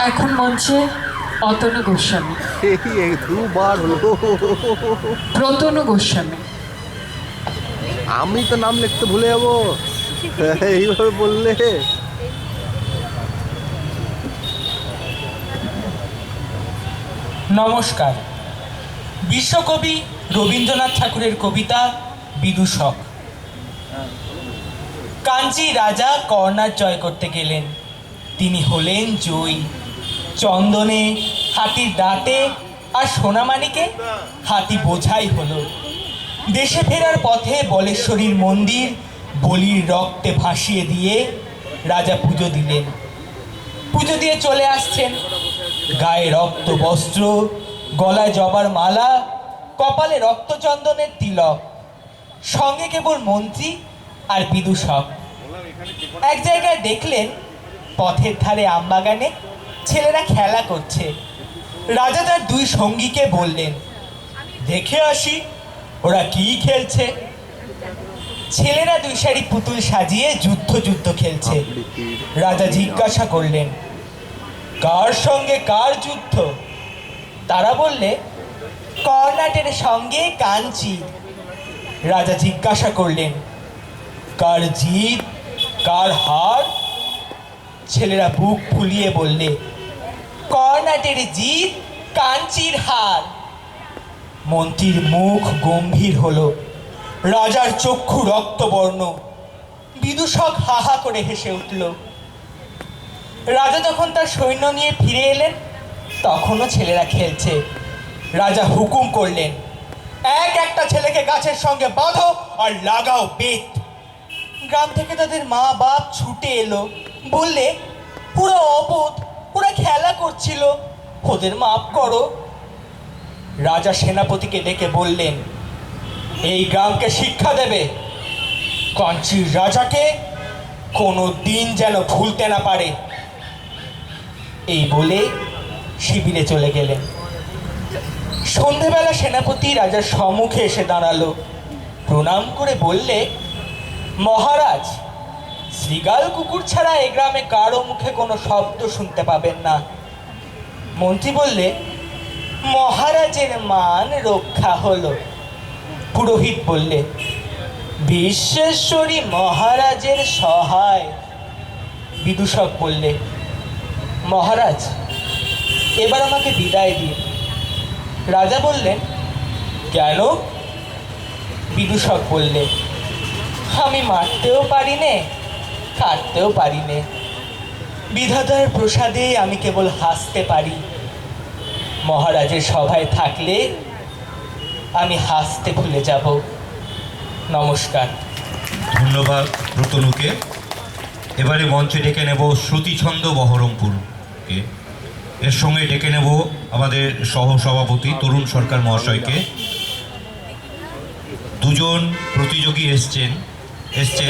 এখন মঞ্চে অতনু গোস্বামী। দুবার হলো। প্রতনু গোস্বামী। আমি তো নাম লিখতে ভুলে যাব। এইভাবে বললে। নমস্কার। বিশ্বকবি রবীন্দ্রনাথ ঠাকুরের কবিতা বিদূষক কাঞ্চি রাজা কর্ণার জয় করতে গেলেন। তিনি হলেন জয়ী। চন্দনে হাতির দাঁতে আর সোনামানিকে হাতি বোঝাই হলো। দেশে ফেরার পথে বলেশ্বরীর মন্দির বলির রক্তে ভাসিয়ে দিয়ে রাজা পুজো দিলেন। পুজো দিয়ে চলে আসছেন। গায়ে রক্ত বস্ত্র, গলায় জবার মালা, কপালে রক্তচন্দনের তিলক, সঙ্গে কেবল মন্ত্রী আর বিদূষক। এক জায়গায় দেখলেন, পথের ধারে আমবাগানে ছেলেরা খেলা করছে। রাজা তার দুই সঙ্গীকে বললেন, দেখে আসি, ওরা কি খেলছে? ছেলেরা দুই সারি পুতুল সাজিয়ে যুদ্ধ যুদ্ধ খেলছে। রাজা জিজ্ঞাসা করলেন, কার সঙ্গে কার যুদ্ধ? তারা বললে, কর্ণাটের সঙ্গে কাঞ্চি। রাজা জিজ্ঞাসা করলেন, কার জিত, কার হার? ছেলেরা বুক ফুলিয়ে বললে, কর্ণাটের জিত কাঞ্চির হার। মন্ত্রীর মুখ গম্ভীর হলো, রাজার চক্ষু রক্তবর্ণ, বিদূষক হাহা করে হেসে উঠল। রাজা যখন তার সৈন্য নিয়ে ফিরে এলেন, তখনও ছেলেরা খেলছে। রাজা হুকুম করলেন, এক একটা ছেলেকে গাছের সঙ্গে বাঁধো আর লাগাও বেত। গ্রাম থেকে তাদের মা বাপ ছুটে এলো। বললে, পুরো অবোধ ওরা খেলা করছিল। ওদের মাপ করো। রাজা সেনাপতিকে ডেকে বললেন, এই গ্রামকে শিক্ষা দেবে। কাঞ্চির রাজাকে কোনো দিন যেন ভুলতে না পারে। এই বলে শিবিরে চলে গেলেন। সন্ধেবেলা সেনাপতি রাজার সম্মুখে এসে দাঁড়াল। প্রণাম করে বললে, মহারাজ শ্রীগাল কুকুর ছাড়া এ গ্রামে কারও মুখে কোনো শব্দ শুনতে পাবেন না। মন্ত্রী বললে, মহারাজের মান রক্ষা হলো। পুরোহিত বললে, বিশ্বেশ্বরী মহারাজের সহায়। বিদূষক বললে, মহারাজ, এবার আমাকে বিদায় দিন। রাজা বললেন, কেন? বিদূষক বললে, আমি মারতেও পারি নে। কাটতেও পারি নে বিধাতার প্রসাদে আমি কেবল হাসতে পারি। মহারাজের সভায় থাকলে আমি হাসতে ভুলে যাব। নমস্কার। ধন্যবাদ রতনুকে এবারে মঞ্চে ডেকে নেব শ্রুতিছন্দ বহরমপুরকে। এর সঙ্গে ডেকে নেব আমাদের সহসভাপতি তরুণ সরকার মহাশয়কে। দুজন প্রতিযোগী এসছেন, এসছে।